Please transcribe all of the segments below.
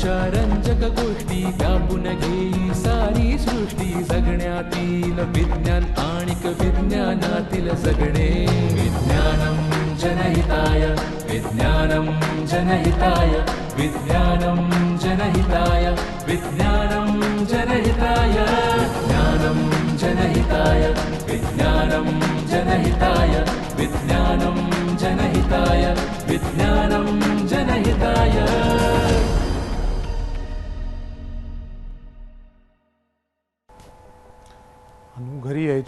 विज्ञानाच्या रंजक गोष्टी व्यापून घेई सारी सृष्टी जगण्यातील विज्ञान आणिक विज्ञानातील जगणे विज्ञानम जनहिताय विज्ञानम जनहिताय विज्ञानम जनहिताय विज्ञानम जनहिताय। ज्ञानम जनहिताय विज्ञानम जनहिताय विज्ञानम जनहिताय विज्ञानम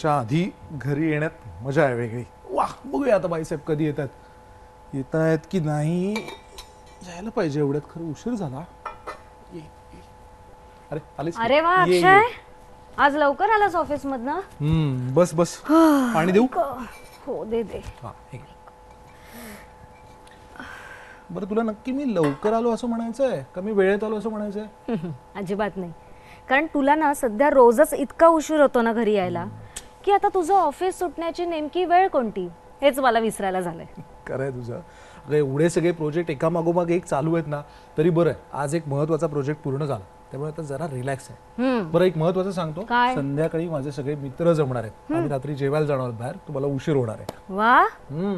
यायच्या आधी घरी येण्यात मजा आहे वेगळी. वा बघूया आता बाईसाहेब कधी येतात. येत आहेत की नाही? जायला पाहिजे एवढ्यात खरं उशीर झाला. ये, ये. अरे आलीस की? अरे वा ये, ये. अक्षय. आज लवकर आलास ऑफिस मधनं हम्म बस बस. पाणी देऊ? हो दे दे. हा, हे घे. बरं तुला नक्की मी लवकर आलो असं म्हणायचं आहे? का मी वेळेत आलो असं म्हणायचं आहे? अजिबात नाही. कारण तुला ना सध्या रोजच इतका उशीर होतो ना घरी यायला. की आता तुझं ऑफिस सुटण्याची नेमकी वेळ कोणती? हेच मला विसरायला झालंय. खरंय तुझं. अगं एवढे सगळे प्रोजेक्ट एकामागोमाग एक चालू आहेत ना तरी बरं आहे. आज एक महत्त्वाचा प्रोजेक्ट पूर्ण झाला. त्यामुळे आता जरा रिलॅक्स आहे. बरं एक महत्वाचं सांगतो? संध्याकाळी माझे सगळे मित्र जमणार आहेत. आम्ही रात्री जेवायला जाणार बाहेर. तुम्हाला उशीर होणार आहे. वा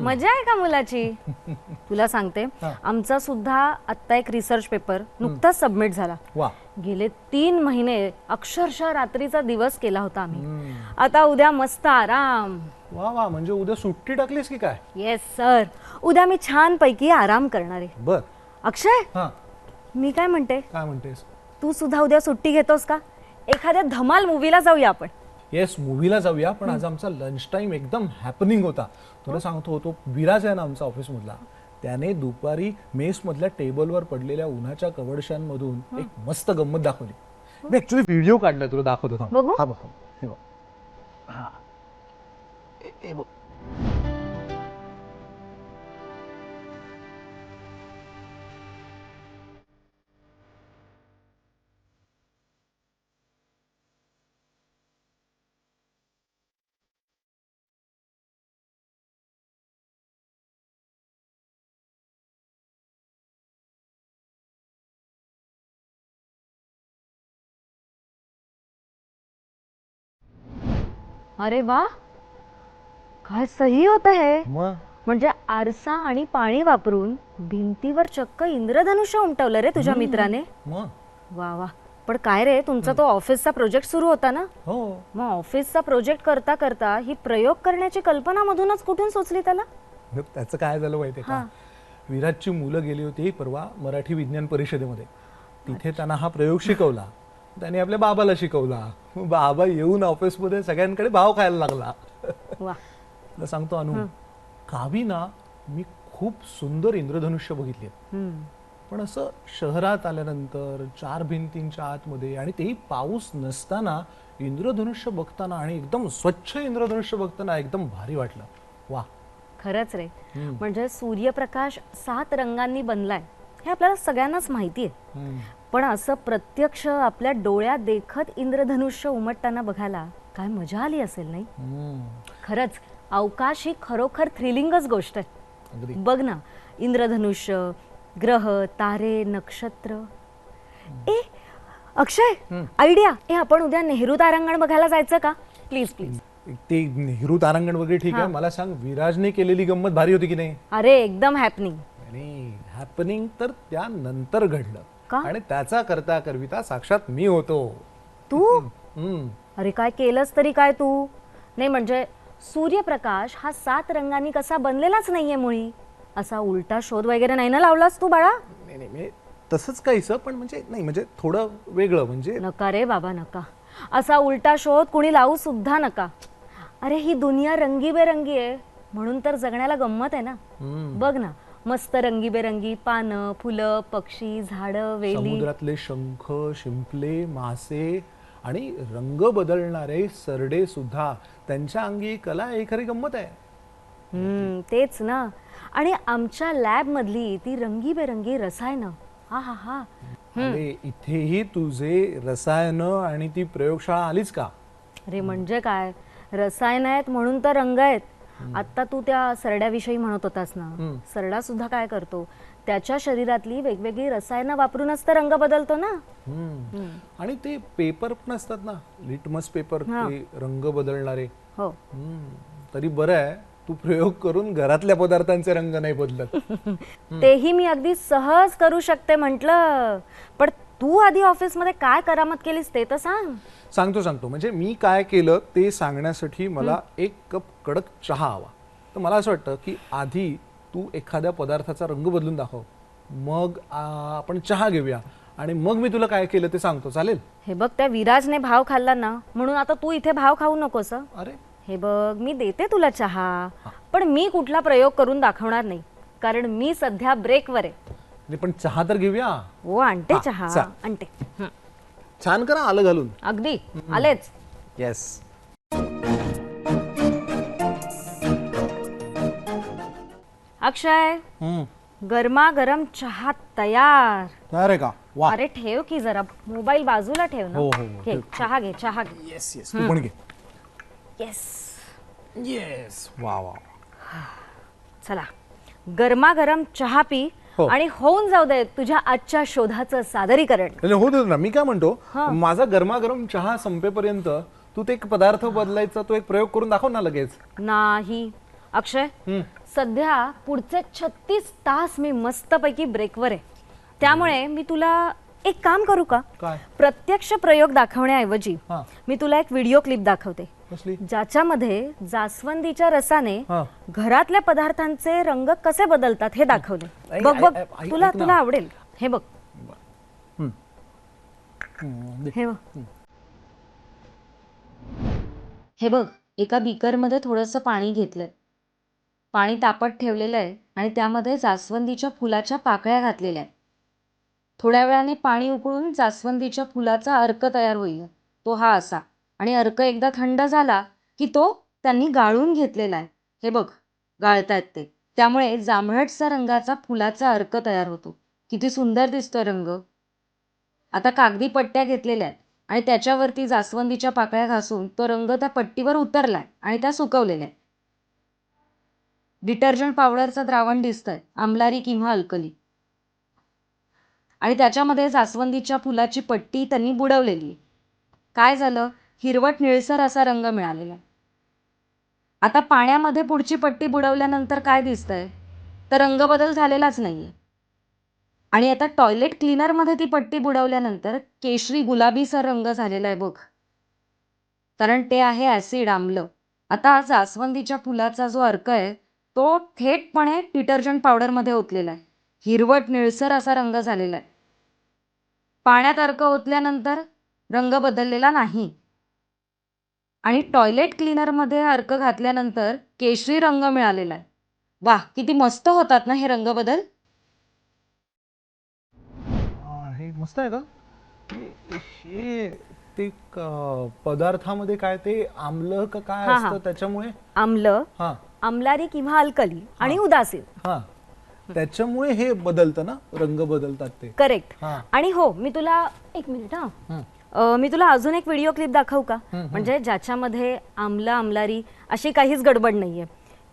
मजा आहे का मुलाची? तुला सांगते. आमचा सुद्धा आत्ता एक रिसर्च पेपर नुकताच सबमिट झाला. वा. गेले तीन महिने अक्षरशः रात्रीचा दिवस केला होता आम्ही. आता उद्या मस्त आराम. वा वा म्हणजे उद्या सुट्टी टाकलीस की काय? येस सर उद्या मी छान पैकी आराम करणार आहे. बर. अक्षय? मी काय म्हणते? काय म्हणतेस? तू सुद्धा उद्या सुट्टी घेतोस का? एखाद्या धमाल मूवीला जाऊया आपण. येस मूवीला जाऊया पण आज आमचा लंच टाइम एकदम हॅपनिंग होता. तुला सांगतो तो विराज आहे ना आमचा ऑफिस मधला. त्याने दुपारी मेस मधल्या टेबलवर पडलेल्या उन्हाच्या कवडशांमधून एक मस्त गंमत दाखवली. मी ऍक्च्युली व्हिडिओ काढलाय तुला दाखवतो थांब. बघू? हा बघ हे बघ. हा. हे- हे बघ. अरे वा. काय सही होत मग? म्हणजे आरसा आणि पाणी वापरून भिंतीवर चक्क इंद्रधनुष्य उमटवलं रे तुझ्या मित्राने. मग? वा वा. पण काय रे तुमचा तो ऑफिसचा प्रोजेक्ट सुरू होता ना? हो. मग ऑफिसचा प्रोजेक्ट करता करता ही प्रयोग करण्याची कल्पना मधूनच कुठून सुचली त्याला? मग त्याचं काय झालं माहितीये का? हा. विराजची मुलं गेली होती परवा मराठी विज्ञान परिषदेमध्ये. तिथे त्यांना हा प्रयोग शिकवला. त्याने आपल्या बाबाला शिकवला. बाबा येऊन ऑफिसमध्ये सगळ्यांकडे भाव खायला लागला. तुला सांगतो अनु गावी ना मी खूप सुंदर इंद्रधनुष्य बघितली. पण असं शहरात आल्यानंतर चार भिंतींच्या आतमध्ये आणि तेही पाऊस नसताना इंद्रधनुष्य बघताना आणि एकदम स्वच्छ इंद्रधनुष्य बघताना एकदम भारी वाटलं. वा. खरंच रे. म्हणजे सूर्यप्रकाश सात रंगांनी बनलाय हे आपल्याला सगळ्यांनाच माहिती आहे. पण असं प्रत्यक्ष आपल्या डोळ्यात देखत इंद्रधनुष्य उमटताना बघायला काय मजा आली असेल नाही. खरंच अवकाश ही खरोखर थ्रिलिंगच गोष्ट आहे. बघ ना इंद्रधनुष्य ग्रह तारे नक्षत्र. ए अक्षय आयडिया ए आपण उद्या नेहरू तारांगण बघायला जायचं का? प्लीज प्लीज ते नेहरू तारांगण वगैरे ठीक आहे. मला सांग विराजने केलेली गंमत भारी होती की नाही? अरे एकदम हॅपनिंग हॅपनिंग तर त्यानंतर घडलं. का? आणि त्याचा करता करविता साक्षात मी होतो. तू? हम्म. अरे काय केलंस तरी काय तू? नाही म्हणजे सूर्यप्रकाश हा सात रंगांनी कसा बनलेलाच नाहीये मुळी. असा उलटा शोध वगैरे नाही ना लावलास तू बाळा? नाही नाही म्हणजे तसंच काहीसं पण म्हणजे नाही म्हणजे थोडं वेगळं म्हणजे नका रे बाबा नका. असा उलटा शोध कुणी लावू सुद्धा नका. अरे ही दुनिया रंगीबेरंगी आहे म्हणून तर जगण्याला गंमत आहे ना. हम्म. बघ ना मस्त रंगीबेरंगी पानं फुलं पक्षी झाडं वेली. समुद्रातले शंख शिंपले मासे आणि रंग बदलणारे सरडे सुद्धा त्यांच्या अंगी कला ही खरी गंमत आहे. हम्म, तेच ना. आणि आमच्या लॅबमधली ती रंगीबेरंगी रसायनं. हा हा हा. अरे इथेही तुझे रसायन आणि ती प्रयोगशाळा आलीच का? अरे म्हणजे काय? रसायन आहेत म्हणून तर रंग आहेत. आता तू त्या सरड्याविषयी म्हणत होतास ना सरडा सुद्धा काय करतो? त्याच्या शरीरातली वेगवेगळी रसायनं वापरूनच तर रंग बदलतो ना. आणि ते पेपर पण असतात ना लिटमस पेपर. ते रंग बदलणारे. हो. तरी बरं आहे तू प्रयोग करून घरातल्या पदार्थांचे रंग नाही बदलत. तेही मी अगदी सहज करू शकते म्हंटल पण तू आधी ऑफिसमध्ये काय करामत केलीस ते तर सांग. सांगतो सांगतो. म्हणजे मी काय केलं ते सांगण्यासाठी मला एक कप कडक चहा हवा. तर मला असं वाटतं की आधी तू एखाद्या पदार्थाचा रंग बदलून दाखव. मग आ, आपण चहा घेऊया. आणि मग मी तुला काय केलं ते सांगतो. चालेल? हे बघ त्या विराजने भाव खाल्ला ना म्हणून आता तू इथे भाव खाऊ नकोस हं. अरे. हे बघ मी देते तुला चहा पण मी कुठला प्रयोग करून दाखवणार नाही. कारण मी सध्या ब्रेकवर आहे. नाही, पण चहा तर घेऊया. हो आणते चहा. चा. आणते. हं. छान करा आलं घालून. अगदी. आलेच. येस अक्षय. गरमागरम चहा तयार. अरे का? वा. अरे ठेव की जरा. मोबाईल बाजूला ठेव ना. हो, हो, हो, घे ठेव. चहा घे चहा घे. येस येस तू पण घे. येस येस वा वा. चला. गरमागरम चहा पी. आणि होऊन जाऊ दे तुझ्या आजच्या शोधाचं सादरीकरण. होऊ दे ना मी काय म्हणतो माझा गरमागरम चहा संपेपर्यंत तू ते एक पदार्थ बदलायचा तो एक प्रयोग करून दाखव ना लगेच. नाही. अक्षय. सध्या पुढचे छत्तीस तास मी मस्तपैकी ब्रेकवर आहे. त्यामुळे मी तुला एक काम करू का? काय? प्रत्यक्ष प्रयोग दाखवण्याऐवजी हा. मी तुला एक व्हिडिओ क्लिप दाखवते. ज्याच्यामध्ये जास्वंदीच्या रसाने. घरातल्या पदार्थांचे रंग कसे बदलतात हे दाखवले. बघ बघ तुला. तुला आवडेल. हे बघ. हे बघ. हे बघ एका बीकरमध्ये थोडंसं पाणी घेतलंय. पाणी तापत ठेवलेलं आहे आणि त्यामध्ये जास्वंदीच्या फुलाच्या पाकळ्या घातलेल्या आहेत. थोड्या वेळाने पाणी उकळून जास्वंदीच्या फुलाचा अर्क तयार होईल. तो हा असा. आणि अर्क एकदा थंड झाला की तो त्यांनी गाळून घेतलेला आहे. हे बघ गाळतायत ते. त्यामुळे जांभळटसा रंगाचा फुलाचा अर्क तयार होतो. किती सुंदर दिसतो रंग. आता कागदी पट्ट्या घेतलेल्या आहेत आणि त्याच्यावरती जास्वंदीच्या पाकळ्या घासून तो रंग त्या पट्टीवर उतरलाय आणि त्या सुकवलेल्या आहेत. डिटर्जंट पावडरचं द्रावण दिसतंय आमलारी किंवा अल्कली. आणि त्याच्यामध्ये जास्वंदीच्या फुलाची पट्टी त्यांनी बुडवलेली काय झालं? हिरवट निळसर असा रंग मिळालेला. आहे. आता पाण्यामध्ये पुढची पट्टी बुडवल्यानंतर काय दिसतंय? तर रंग बदल झालेलाच नाहीये. आणि आता टॉयलेट क्लीनरमध्ये ती पट्टी बुडवल्यानंतर केशरी गुलाबीसर रंग झालेला आहे बघ. कारण ते आहे ॲसिड आम्ल. आता जास्वंदीच्या फुलाचा जो अर्क आहे तो थेटपणे डिटर्जंट पावडरमध्ये ओतलेला आहे. हिरवट निळसर असा रंग झालेला आहे. पाण्यात अर्क ओतल्यानंतर रंग बदललेला नाही. आणि टॉयलेट क्लीनरमध्ये अर्क घातल्यानंतर केशरी रंग मिळालेला आहे. वाह किती मस्त होतात ना हे रंग बदल. हा, हे मस्त आहे का? हे- हे ते क- पदार्थामध्ये काय ते आमलं का काय हा, हा. असतं त्याच्यामुळे? आम्ल हा. आमलारी किंवा अल्कली आणि उदासीन. हा. त्याच्यामुळे हे बदलतं ना रंग बदलतात ते. करेक्ट हा. आणि हो मी तुला एक मिनिट हा. हं. अ, मी तुला अजून एक व्हिडिओ क्लिप दाखवू का? म्हणजे ज्याच्यामध्ये आमला आमलारी अशी काहीच गडबड नाहीये.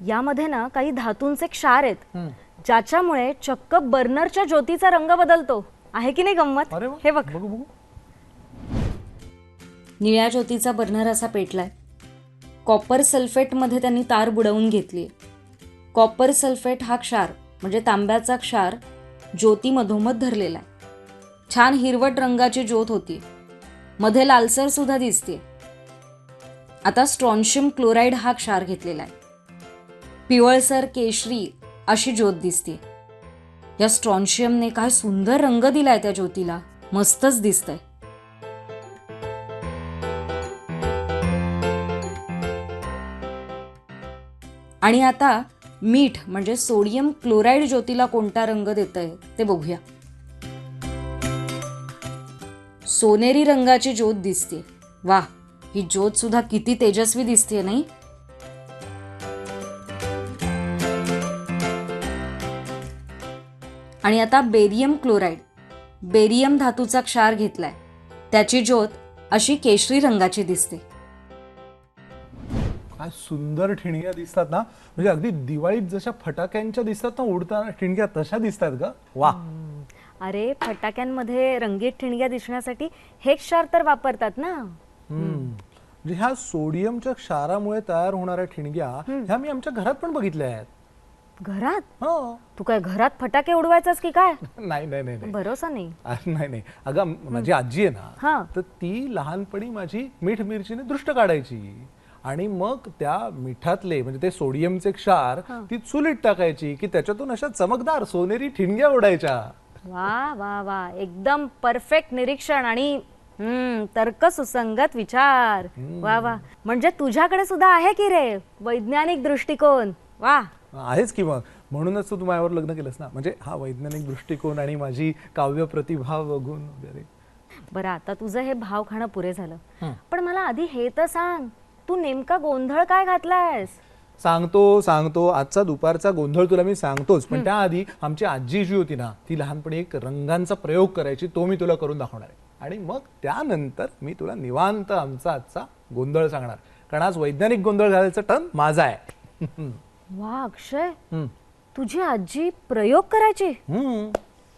यामध्ये ना काही धातूंचे क्षार आहेत. ज्याच्यामुळे चक्क बर्नरच्या ज्योतीचा रंग बदलतो. आहे की नाही गंमत? अरे वा. हे बघ. बघू बघू. निळ्या ज्योतीचा बर्नर असा पेटलाय. कॉपर सल्फेटमध्ये त्यांनी तार बुडवून घेतली कॉपर सल्फेट हा क्षार म्हणजे तांब्याचा क्षार ज्योती मधोमध धरलेला आहे. छान हिरवट रंगाची ज्योत होती. मध्ये लालसर सुद्धा दिसते. आता स्ट्रॉन्शियम क्लोराईड हा क्षार घेतलेला आहे. पिवळसर केशरी अशी ज्योत दिसते. या स्ट्रॉन्शियमने काय सुंदर रंग दिलाय त्या ज्योतीला. मस्तच दिसतंय. आणि आता मीठ म्हणजे सोडियम क्लोराईड ज्योतीला कोणता रंग देत आहे ते बघूया. सोनेरी रंगाची ज्योत दिसते. वा ही ज्योत सुद्धा किती तेजस्वी दिसते नाही? आणि आता बेरियम क्लोराईड. बेरियम धातूचा क्षार घेतलाय. त्याची ज्योत अशी केशरी रंगाची दिसते. काय सुंदर ठिणग्या दिसतात ना. म्हणजे अगदी दिवाळीत जशा फटाक्यांच्या दिसतात ना उडताना ठिणग्या तशा दिसतात का वा. अरे फटाक्यांमध्ये रंगीत ठिणग्या दिसण्यासाठी हे क्षार तर वापरतात ना? हम्म. म्हणजे ह्या सोडियमच्या क्षारामुळे तयार होणाऱ्या ठिणग्या ह्या मी आमच्या घरात पण बघितल्या आहेत. घरात? हो. तू काय घरात फटाके उडवायचास की काय? नाही नाही नाही नाही. भरोसा नाही. आ, नाही नाही. अगं माझी आजी आहे हा. ना तर ती लहानपणी माझी मीठ मिरचीने दृष्ट काढायची. आणि मग त्या मिठातले म्हणजे ते सोडियमचे क्षार ती चुलीत टाकायची की त्याच्यातून अशा चमकदार सोनेरी ठिणग्या उडायच्या वा वा वा. एकदम परफेक्ट निरीक्षण आणि तर्क सुसंगत विचार. वा वा. म्हणजे तुझ्याकडे सुद्धा आहे की रे? वैज्ञानिक दृष्टिकोन. वा. आहेच की मग. म्हणूनच तू माझ्यावर लग्न केलंस ना. म्हणजे हा वैज्ञानिक दृष्टिकोन आणि माझी काव्य प्रतिभा बघून वगैरे. बरं आता तुझं हे भाव खाणं पुरे झालं. पण मला आधी हे तर सांग. तू नेमका गोंधळ काय घातलायस? सांगतो सांगतो आजचा दुपारचा गोंधळ तुला मी सांगतोच. पण त्याआधी आमची आजी जी होती ना ती लहानपणी एक रंगांचा प्रयोग करायची तो मी तुला करून दाखवणार आहे. आणि मग त्यानंतर मी तुला निवांत आमचा आजचा गोंधळ सांगणार. कारण आज वैज्ञानिक गोंधळ घालायचा टर्न माझा आहे. वा अक्षय. तुझी आजी प्रयोग करायची.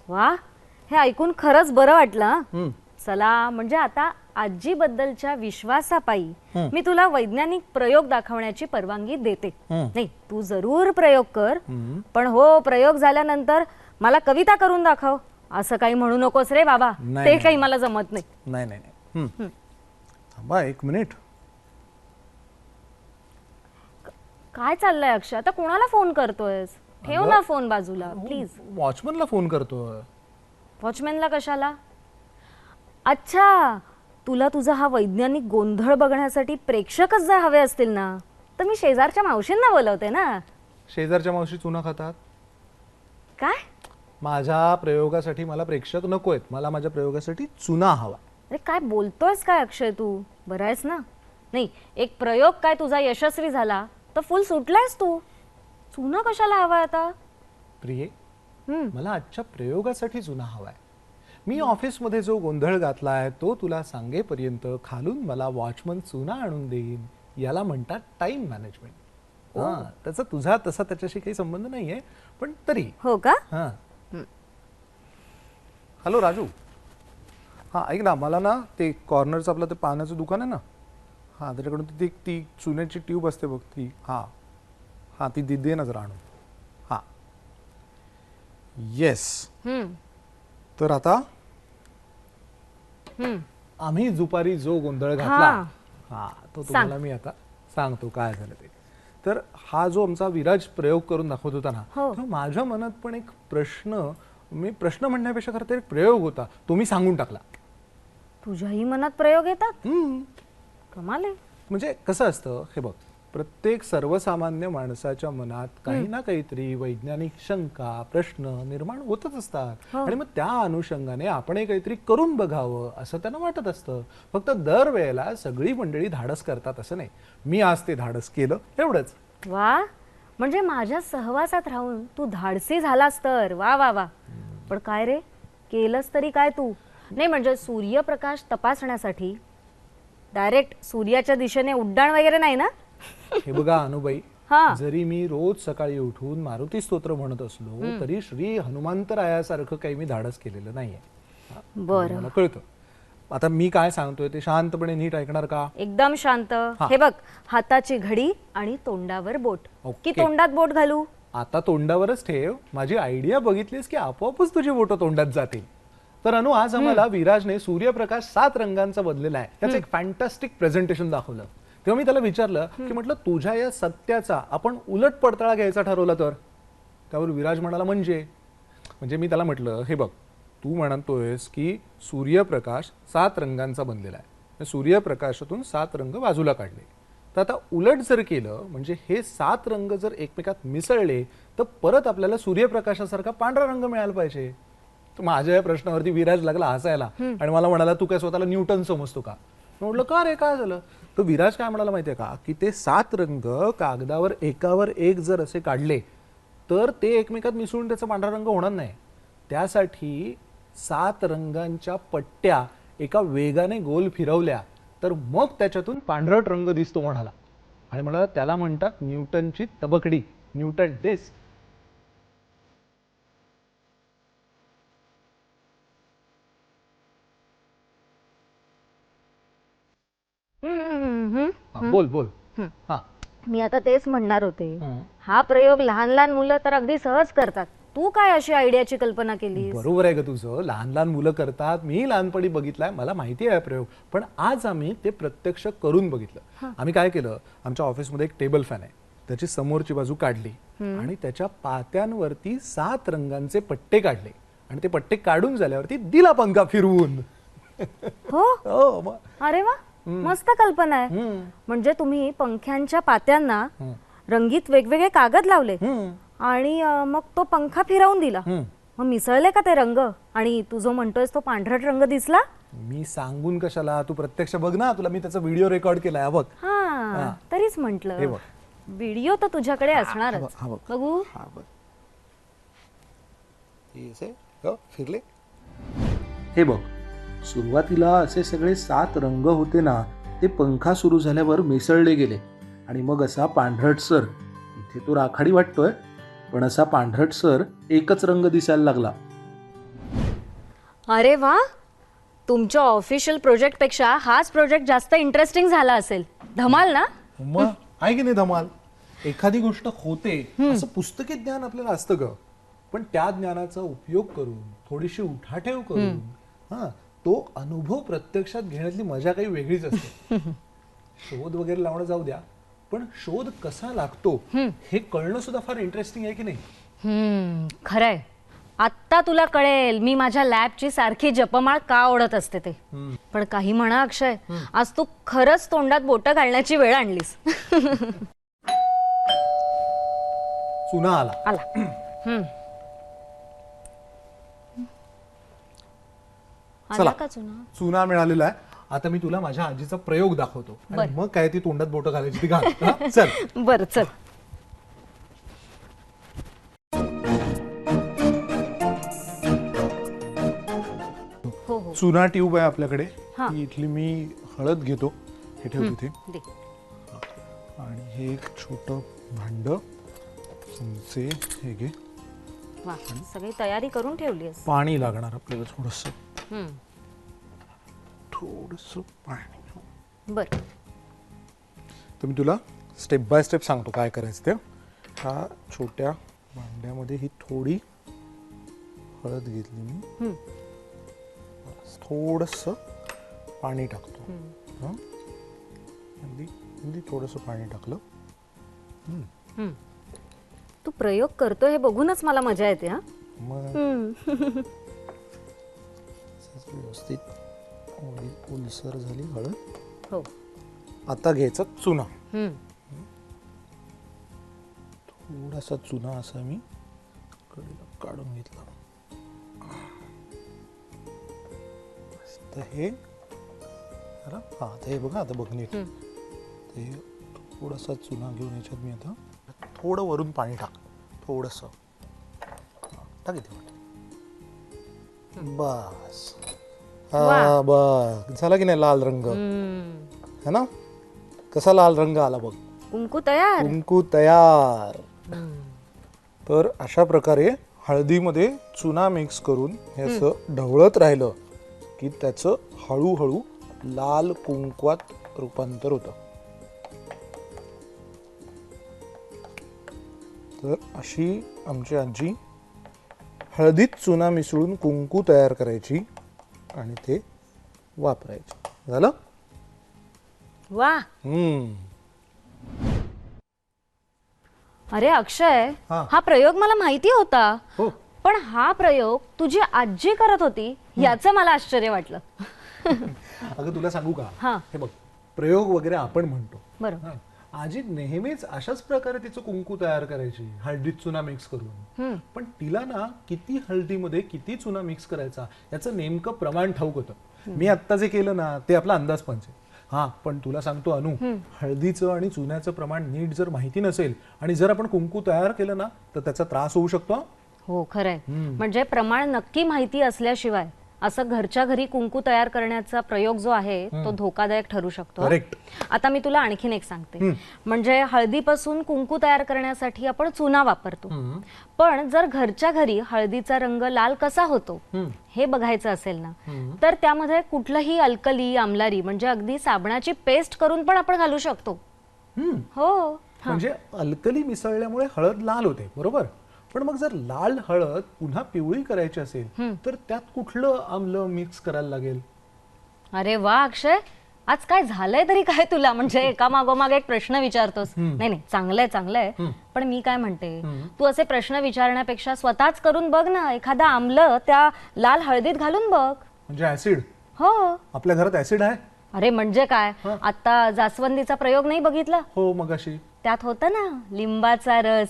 वा हे ऐकून खरंच बरं वाटलं. चला म्हणजे आता आजीबद्दलच्या विश्वासापायी. मी तुला वैज्ञानिक प्रयोग दाखवण्याची परवानगी देते. नाही तू जरूर प्रयोग कर. पण हो प्रयोग झाल्यानंतर मला कविता करून दाखव. असं काही म्हणू नकोस रे बाबा. ते. काही मला जमत नाही. नाही नाही. थांबा एक मिनिट. काय चाललंय अक्षय? आता कोणाला फोन करतोयस? ठेव ना फोन बाजूला प्लीज. वॉचमनला फोन करतोय. वॉचमॅनला कशाला? अच्छा तुला तुझा हा वैज्ञानिक गोंधळ बघण्यासाठी प्रेक्षकच जर हवे असतील ना तर मी शेजारच्या मावशींना बोलवते ना. शेजारच्या मावशी चुना खातात? काय? माझ्या प्रयोगासाठी मला प्रेक्षक नको आहेत. मला माझ्या प्रयोगासाठी चुना हवा. अरे काय बोलतोयस काय अक्षय तू? बरं आहेस ना? नाही एक प्रयोग काय तुझा यशस्वी झाला तर फुल सुटलायस तू. चुना कशाला हवा आता? प्रिये हम्म. मला आजच्या प्रयोगासाठी जुना हवाय. मी ऑफिसमध्ये जो गोंधळ घातलाय तो तुला सांगेपर्यंत खालून मला वॉचमन चुना आणून देईन. याला म्हणतात टाइम मॅनेजमेंट. हा त्याचा तुझा तसा त्याच्याशी काही संबंध नाहीये पण तरी. हो का? हा. हॅलो राजू. हा ऐक ना मला ना ते कॉर्नरचं आपलं ते पाण्याचं दुकान आहे ना? हां त्याच्याकडून ती ती चुन्याची ट्यूब असते बघ ती. हां. हां ती दे दे ना जरा आणून. हां. येस तर आता. आम्ही दुपारी जो गोंधळ घातला हा तो तुम्हाला मी आता सांगतो काय झालं ते. तर हा जो आमचा विराज प्रयोग करून दाखवत होता ना हो. तेव्हा माझ्या मनात पण एक प्रश्न मी प्रश्न म्हणण्यापेक्षा खरं तर एक प्रयोग होता तो मी सांगून टाकला. तुझ्याही मनात प्रयोग येतात. कमाल आहे. म्हणजे कसं असतं हे बघ. प्रत्येक सर्वसामान्य माणसाच्या मनात काही ना काहीतरी वैज्ञानिक शंका प्रश्न निर्माण होतच असतात. आणि मग त्या अनुषंगाने आपणही काहीतरी करून बघावं असं त्यांना वाटत असतं. फक्त दरवेळेला सगळी मंडळी धाडस करतात असं नाही. मी आज ते धाडस केलं एवढंच. वा. म्हणजे माझ्या सहवासात राहून तू धाडसी झालास तर. वा वा वा. पण काय रे? केलंस तरी काय तू? नाही म्हणजे सूर्यप्रकाश तपासण्यासाठी डायरेक्ट सूर्याच्या दिशेने उड्डाण वगैरे नाही ना? हे बघा अनुबाई हा. जरी मी रोज सकाळी उठून मारुती स्तोत्र म्हणत असलो तरी श्री हनुमंतरायासारखं काही मी धाडस केलेलं नाहीये. हा, बरं. मला कळतं. आता मी काय सांगतोय ते शांतपणे नीट ऐकणार का? एकदम शांत. हे. बघ हाताची घडी आणि तोंडावर बोट. ओके. की तोंडात बोट घालू? आता तोंडावरच ठेव. माझी आयडिया बघितलीस की आपोआपच तुझी बोटं तोंडात जातील. तर अनु आज आम्हाला विराजने सूर्यप्रकाश सात रंगांचा बदलेला आहे. त्याचं एक फॅन्टॅस्टिक प्रेझेंटेशन दाखवलं. तेव्हा मी त्याला विचारलं की म्हटलं तुझ्या या सत्याचा आपण उलट पडताळा घ्यायचा ठरवला तर? त्यावर विराज म्हणाला म्हणजे? म्हणजे मी त्याला म्हटलं हे बघ तू म्हणतोयस की सूर्यप्रकाश सात रंगांचा बनलेला आहे. सूर्यप्रकाशातून सात रंग बाजूला काढले. तर आता उलट जर केलं म्हणजे हे सात रंग जर एकमेकात मिसळले तर परत आपल्याला सूर्यप्रकाशासारखा पांढरा रंग मिळाला पाहिजे. तर माझ्या या प्रश्नावरती विराज लागला हसायला आणि मला म्हणाला तू काय स्वतःला न्यूटन समजतो का? म्हटलं का रे? काय झालं? तो विराज काय म्हणाला माहितीये का? की ते सात रंग कागदावर एकावर एक जर असे काढले तर ते एकमेकात मिसळून त्याचा पांढरा रंग होणार नाही. त्यासाठी सात रंगांच्या पट्ट्या एका वेगाने गोल फिरवल्या तर मग त्याच्यातून पांढरट रंग दिसतो म्हणाला. आणि म्हणाला त्याला म्हणतात न्यूटनची तबकडी न्यूटन टेस्ट. बोल बोल. हा. मी आता तेच म्हणणार होते. हं. प्रयोग लहान लहान मुलं तर अगदी सहज करतात. तू काय अशी आयडियाची कल्पना केली बरोबर आहे का तुझं. लहान लहान मुलं करतात. मी लहानपणी बघितलाय. मला माहिती आहे हा प्रयोग. पण आज आम्ही ते प्रत्यक्ष करून बघितलं. आम्ही काय केलं? आमच्या ऑफिसमध्ये एक टेबल फॅन आहे. त्याची समोरची बाजू काढली. आणि त्याच्या पात्यांवरती सात रंगांचे पट्टे काढले. आणि ते पट्टे काढून झाल्यावरती दिला पंखा फिरवून. हो? हो अरे वा. मस्त कल्पना आहे. म्हणजे तुम्ही पंख्यांच्या पात्यांना. रंगीत वेगवेगळे कागद लावले. आणि अं, मग तो पंखा फिरवून दिला. मग मिसळले का ते रंग? आणि तू जो म्हणतोयस तो पांढरट रंग दिसला? मी सांगून कशाला? तू प्रत्यक्ष बघ ना तुला मी त्याचा व्हिडिओ रेकॉर्ड केलाय हा बघ. हा तरीच हे म्हंटल बघ. व्हिडिओ तर तुझ्याकडे असणारच. बघ, हा बघ. बघू. हा बघ. हे असे? हो, फिरले. हे बघ सुरुवातीला असे सगळे सात रंग होते ना ते पंखा सुरू झाल्यावर मिसळले गेले. आणि मग असा पांढरटसर इथे तो राखाडी वाटतोय पण असा पांढरटसर एकच रंग दिसायला लागला. अरे वा! तुमच्या ऑफिशियल प्रोजेक्टपेक्षा हाच प्रोजेक्ट जास्त इंटरेस्टिंग झाला असेल. धमाल ना? मग आहे की नाही धमाल? एखादी गोष्ट होते असं पुस्तकी ज्ञान आपल्याला असतं ग. पण त्या ज्ञानाचा उपयोग करून थोडीशी उठाठेव करून हा तो अनुभव प्रत्यक्षात घेण्यातली मजा काही वेगळीच असते. शोध वगैरे लावणं जाऊ द्या पण शोध कसा लागतो हे कळणं सुद्धा फार इंटरेस्टिंग आहे की नाही? हम्म खरंय. आत्ता तुला कळेल मी माझ्या लॅबची सारखी जपमाळ का ओढत असते ते. पण काही म्हणा अक्षय. आज तू खरंच तोंडात बोटं घालण्याची वेळ आणलीस. चुना आला. आला हम्म. आला चला. का चुना? चुना मिळालेला आहे. आता मी तुला माझ्या आजीचा प्रयोग दाखवतो. आणि. मग काय ती तोंडात बोटं घालायची ती घाल. हा? चल. बरं चल. हो हो. चुना ट्यूब आहे आपल्याकडे. हा. ती इथली मी हळद घेतो. हे ठेव तिथे. दे. आणि हे एक छोटं भांड. चमचे हे घे. वा सगळी तयारी करून ठेवली पाणी लागणार आपल्याला थोडस. थोडस पाणी बर. तर मी तुला स्टेप बाय स्टेप सांगतो काय करायचं ते. ह्या छोट्या भांड्यामध्ये ही थोडी हळद घेतली मी. थोडस पाणी टाकतो. हं? अगदी अगदी थोडंसं पाणी टाकलं. तू प्रयोग करतो हे बघूनच मला मजा येते हा. मग? हम्म. व्यवस्थित ओलसर झाली हळद. हो. आता घ्यायचा चुना. हम्म. थोडासा चुना असा मी कडेला काढून घेतला. तर हे. जरा हा आता हे बघा आता बघ नीट ते थोडासा चुना घेऊन याच्यात मी आता थोडं वरून पाणी टाक. थोडंसं. टाक इथे. बस. हा बघ झाला की नाही लाल रंग. है ना? कसा लाल रंग आला बघ. कुंकू तयार. कुंकू तयार. तर अशा प्रकारे हळदीमध्ये चुना मिक्स करून हे असं ढवळत राहिलं की त्याचं हळूहळू लाल कुंकवात रूपांतर होतं. तर अशी आमची आजी हळदीत चुना मिसळून कुंकू तयार करायची. आणि ते वापरायचे. झालं? वा. हम्म. अरे अक्षय हा. हा प्रयोग मला माहिती होता. हो. पण हा प्रयोग तुझी आजी करत होती याचं मला आश्चर्य वाटलं. अगं तुला सांगू का? हा. हे बघ प्रयोग वगैरे आपण म्हणतो. बरोबर. हा. आजी नेहमीच अशाच प्रकारे तिचं कुंकू तयार करायची हळदीत चुना मिक्स करून. पण तिला ना किती हळदीमध्ये किती चुना मिक्स करायचा याचं नेमकं प्रमाण ठाऊक होतं. मी आत्ता जे केलं ना ते आपला अंदाज पंच आहे. हा पण तुला सांगतो अनु हळदीचं आणि चुन्याचं प्रमाण नीट जर माहिती नसेल आणि जर आपण कुंकू तयार केलं ना तर त्याचा त्रास होऊ शकतो हो. खरंय. म्हणजे प्रमाण नक्की माहिती असल्याशिवाय असं घरच्या घरी कुंकू तयार करण्याचा प्रयोग जो आहे तो धोकादायक ठरू शकतो. आता मी तुला आणखीन एक सांगते. म्हणजे हळदीपासून कुंकू तयार करण्यासाठी आपण चुना वापरतो. पण जर घरच्या घरी हळदीचा रंग लाल कसा होतो हे बघायचं असेल ना तर त्यामध्ये कुठलंही अल्कली आमलारी म्हणजे अगदी साबणाची पेस्ट करून पण आपण घालू शकतो. हो. म्हणजे अल्कली मिसळल्यामुळे हळद लाल होते बरोबर? पण मग जर लाल हळद पुन्हा पिवळी करायची असेल तर त्यात कुठलं आमलं मिक्स करायला लागेल? अरे वा अक्षय. आज काय झालंय तरी काय तुला? म्हणजे एका मागोमाग एक प्रश्न विचारतोस. नाही नाही चांगलंय चांगलंय. पण मी काय म्हणते? तू असे प्रश्न विचारण्यापेक्षा स्वतःच करून बघ ना. एखादा आमलं त्या लाल हळदीत घालून बघ. म्हणजे ऍसिड हो. आपल्या घरात ऍसिड आहे? अरे म्हणजे काय? आता जास्वंदीचा प्रयोग नाही बघितला? हो मग अशी त्यात होतं ना लिंबाचा रस.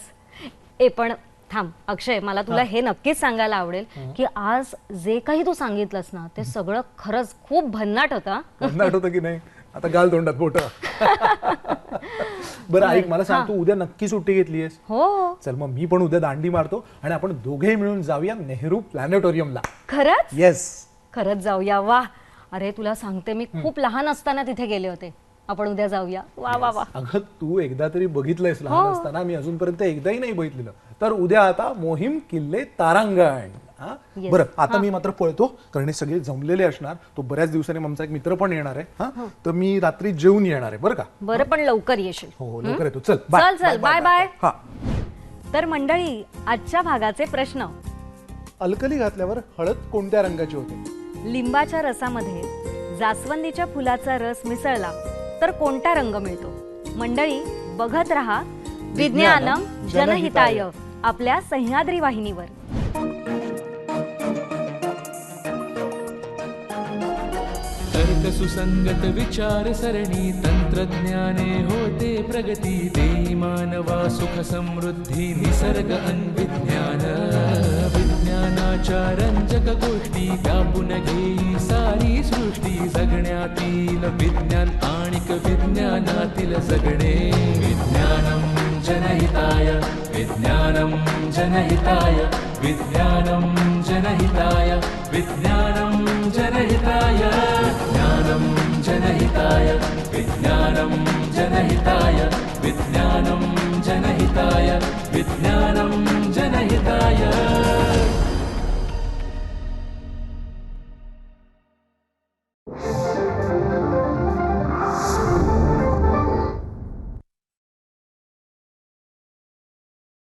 ए पण थांब अक्षय मला तुला हे. नक्कीच सांगायला आवडेल की आज जे काही तू सांगितलंस ना ते सगळं खरंच खूप भन्नाट होतं. हं. आठवतं की नाही? आता गाल तोंडात बोट. बरं ऐक मला सांग तू उद्या नक्की सुट्टी घेतलीयस हो. चल मग मी पण उद्या दांडी मारतो आणि आपण दोघेही मिळून जाऊया नेहरू प्लॅनेटोरियमला. खरंच? येस खरंच जाऊया वा अरे तुला सांगते मी खूप लहान असताना तिथे गेले होते. आपण उद्या जाऊया. वा वा वा. अगं तू एकदा तरी बघितलंयस लहान असताना मी अजूनपर्यंत एकदाही नाही बघितलेलं. तर उद्या आता मोहीम किल्ले तारांगण हा? Yes. बरं आता मी मात्र पळतो कारण हे सगळे जमलेले असणार. तो बऱ्याच दिवसांनी आमचा एक मित्र पण येणार आहे हा? तर मी रात्री जेवून येणार आहे बरं का? बरं पण लवकर येशील. हो हो लवकर येतो. चल चल, चल, बाय, बाय. हा. तर मंडळी आजच्या भागाचे प्रश्न. अल्कली घातल्यावर हळद कोणत्या रंगाची होते? लिंबाच्या रसामध्ये जास्वंदीच्या फुलाचा रस मिसळला. तर कोणता रंग मिळतो? मंडळी बघत रहा विज्ञानम जनहिताय आपल्या सह्याद्री वाहिनीवर. तर्कसुसंगत विचार सरणी तंत्रज्ञाने होते प्रगती देई मानवा सुख समृद्धी निसर्ग अन्विज्ञान. विज्ञानाच्या रंजक गोष्टी व्यापून घेई सारी सृष्टी जगण्यातील विज्ञान. विज्ञानातिल विज्ञानातिलसगणे विज्ञानं जनहिताय विज्ञानं जनहिताय विज्ञानं जनहिताय विज्ञानं जनहिताय। ज्ञानं जनहिताय विज्ञानं जनहिताय विज्ञानं जनहिताय विज्ञानं जनहिताय।